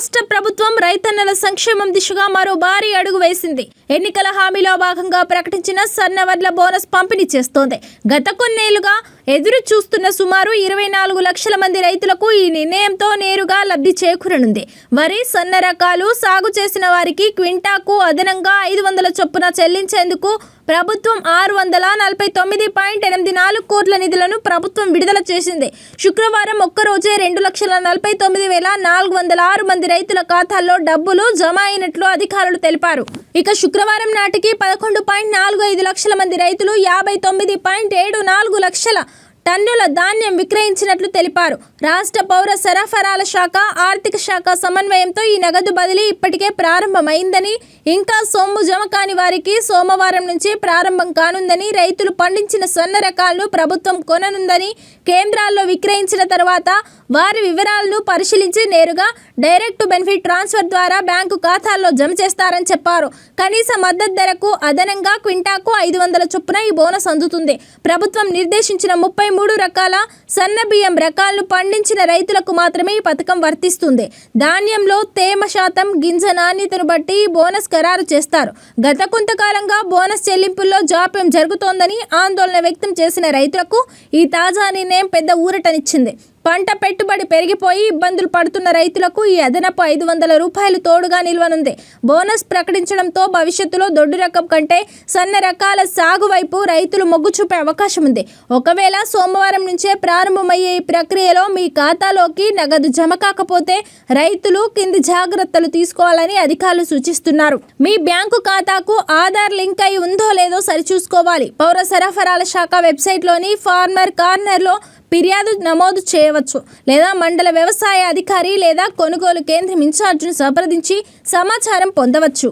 రాష్ట్ర ప్రభుత్వం రైతన్నల సంక్షేమం దిశగా మరో భారీ అడుగు వేసింది. ఎన్నికల హామీలో భాగంగా ప్రకటించిన సన్నవర్ల బోనస్ పంపిణీ చేస్తోంది. గత కొన్నేళ్ళుగా ఎదురు చూస్తున్న సుమారు ఇరవై నాలుగు లక్షల మంది రైతులకు ఈ నిర్ణయంతో నేరుగా లబ్ధి చేకూరనుంది. వరి సన్న రకాలు సాగు చేసిన వారికి క్వింటాకు అదనంగా ఐదు వందల చొప్పున చెల్లించేందుకు ప్రభుత్వం ఆరు వందల నలభై తొమ్మిది పాయింట్ ఎనిమిది నాలుగు కోట్ల నిధులను ప్రభుత్వం విడుదల చేసింది. శుక్రవారం ఒక్కరోజే రెండు లక్షల నలభై తొమ్మిది వేల నాలుగు వందల ఆరు మంది రైతుల ఖాతాల్లో డబ్బులు జమ అయినట్లు అధికారులు తెలిపారు. ఇక శుక్రవారం నాటికి పదకొండు పాయింట్ నాలుగు ఐదు లక్షల మంది రైతులు యాభై తొమ్మిది పాయింట్ ఏడు నాలుగు లక్షల టన్నుల ధాన్యం విక్రయించినట్లు తెలిపారు. రాష్ట్ర పౌర సరఫరాల శాఖ ఆర్థిక శాఖ సమన్వయంతో ఈ నగదు బదిలీ ఇప్పటికే ప్రారంభమైందని ఇంకా సొమ్ము జమ కాని వారికి సోమవారం నుంచి ప్రారంభం కానుందని రైతులు పండించిన సొన్న రకాలను ప్రభుత్వం కొననుందని కేంద్రాల్లో విక్రయించిన తర్వాత వారి వివరాలను పరిశీలించి నేరుగా డైరెక్ట్ బెనిఫిట్ ట్రాన్స్ఫర్ ద్వారా బ్యాంకు ఖాతాల్లో జమ చేస్తారని చెప్పారు. కనీస మద్దతు ధరకు అదనంగా క్వింటాకు ఐదు వందల చొప్పున ఈ బోనస్ అందుతుంది. ప్రభుత్వం నిర్దేశించిన ముప్పై మూడు రకాల సన్న బియ్యం రకాలను పండించిన రైతులకు మాత్రమే ఈ పథకం వర్తిస్తుంది. ధాన్యంలో తేమ శాతం గింజ నాణ్యతను బట్టి ఈ బోనస్ ఖరారు చేస్తారు. గత కొంతకాలంగా బోనస్ చెల్లింపుల్లో జాప్యం జరుగుతోందని ఆందోళన వ్యక్తం చేసిన రైతులకు ఈ తాజా నిర్ణయం పెద్ద ఊరటనిచ్చింది. పంట పెట్టుబడి పెరిగిపోయి ఇబ్బందులు పడుతున్న రైతులకు ఈ అదనపు ఐదు వందల రూపాయలు తోడుగా నిల్వనుంది. బోనస్ ప్రకటించడంతో భవిష్యత్తులో దొడ్డు రకం కంటే సన్న రకాల సాగు వైపు రైతులు మొగ్గు చూపే అవకాశం ఉంది. ఒకవేళ సోమవారం నుంచే ప్రారంభమయ్యే ఈ ప్రక్రియలో మీ ఖాతాలోకి నగదు జమ కాకపోతే రైతులు కింది జాగ్రత్తలు తీసుకోవాలని అధికారులు సూచిస్తున్నారు. మీ బ్యాంకు ఖాతాకు ఆధార్ లింక్ అయి ఉందో లేదో సరిచూసుకోవాలి. పౌర సరఫరాల శాఖ వెబ్సైట్లోని ఫార్మర్ కార్నర్లో ఫిర్యాదు నమోదు చేయవచ్చు లేదా మండల వ్యవసాయ అధికారి లేదా కొనుగోలు కేంద్రం ఇన్ఛార్జ్ను సంప్రదించి సమాచారం పొందవచ్చు.